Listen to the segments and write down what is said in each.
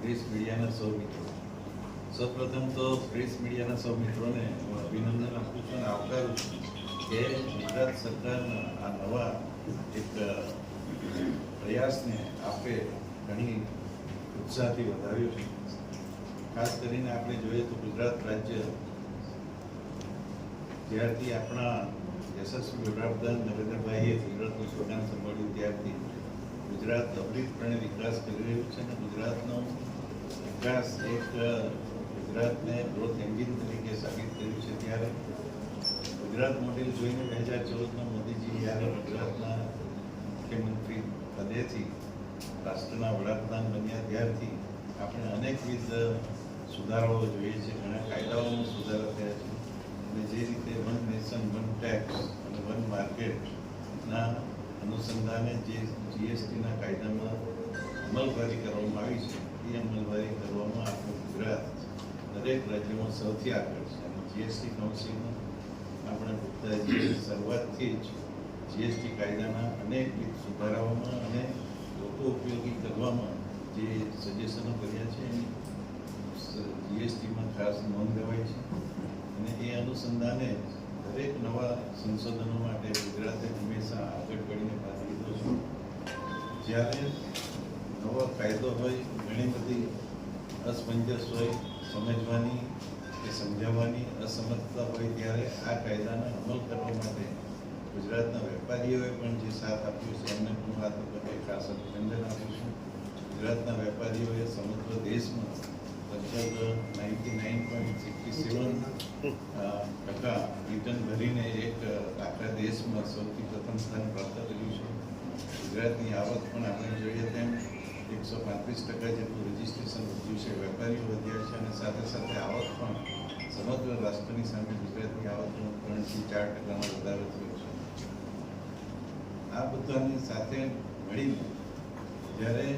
Press મીડિયાના સૌ મિત્રો. સૌપ્રથમ તો પ્રેસ મીડિયાના સૌ મિત્રોને હું અભિનંદન આપું છું અને આવકારું છું કે ગુજરાત સરકારના આ નવા એક પ્રયાસને આપે ઘણી ઉત્સાહથી વધાવ્યો છે. ખાસ કરીને આપણે જોઈએ તો ગુજરાત રાજ્ય જ્યારથી આપણા યશસ્વી વડાપ્રધાન નરેન્દ્રભાઈએ ગુજરાતનું સ્વગાન સંભાળ્યું ત્યારથી ગુજરાત અભિતપણે વિકાસ કરી રહ્યું છે અને ગુજરાતનો વિકાસ એક ગુજરાતને ગ્રોથ એન્જિન તરીકે સાબિત કર્યું છે. ત્યારે ગુજરાત મોડેલ જોઈને બે હજાર ચૌદમાં મોદીજી જ્યારે ગુજરાતના મુખ્યમંત્રી પદેથી રાષ્ટ્રના વડાપ્રધાન બન્યા, ત્યારથી આપણે અનેકવિધ સુધારાઓ જોઈએ છે, ઘણા કાયદાઓમાં સુધારા થયા છે. અને જે રીતે વન નેશન, વન ટેક્સ અને વન માર્કેટના અનુસંધાને જે જીએસટીના કાયદામાં અમલવારી કરવામાં આવી છે, એ અમલવારી કરવામાં આપણું ગુજરાત દરેક રાજ્યમાં સૌથી આગળ છે. અને જીએસટી કાઉન્સિલમાં આપણે ભૂપતાજી શરૂઆતથી જ જીએસટી કાયદાના અનેકવિધ સુધારાઓમાં અને લોકો ઉપયોગી કરવામાં જે સજેશનો કર્યા છે, એની જીએસટીમાં ખાસ નોંધ લેવાય છે. અને એ અનુસંધાને દરેક નવા સંશોધનો માટે ગુજરાતે હંમેશા આગળ પડીને ભાગ લીધો છે. જ્યારે નવો કાયદો હોય, ઘણી બધી અસમંજસ હોય, સમજવાની કે સમજાવવાની અસમજતા હોય, ત્યારે આ કાયદાના અમલ કરવા માટે ગુજરાતના વેપારીઓએ પણ જે સાથ આપ્યો છે, એમને પણ આ તબક્કે ખાસ અભિનંદન આપું છું. ગુજરાતના વેપારીઓએ સમગ્ર દેશમાં લગભગ ninety nine point sixty seven ટકા રિટર્ન ભરીને એક આખા દેશમાં સૌથી પ્રથમ સ્થાન પ્રાપ્ત કર્યું છે. ગુજરાતની આવક પણ આપણે જોઈએ તેમ એકસો પાંત્રીસ ટકા જેટલું રજીસ્ટ્રેશન વધ્યું છે. વેપારીઓ વધ્યા છે અને સાથે સાથે આવક પણ સમગ્ર રાષ્ટ્રની સામે ગુજરાતની આવકનો ત્રણથી ચાર ટકાનો વધારો થયો છે. આ બધાની સાથે મળીને જ્યારે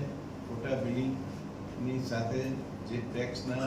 ખોટા બિલિંગની સાથે જે ટેક્સના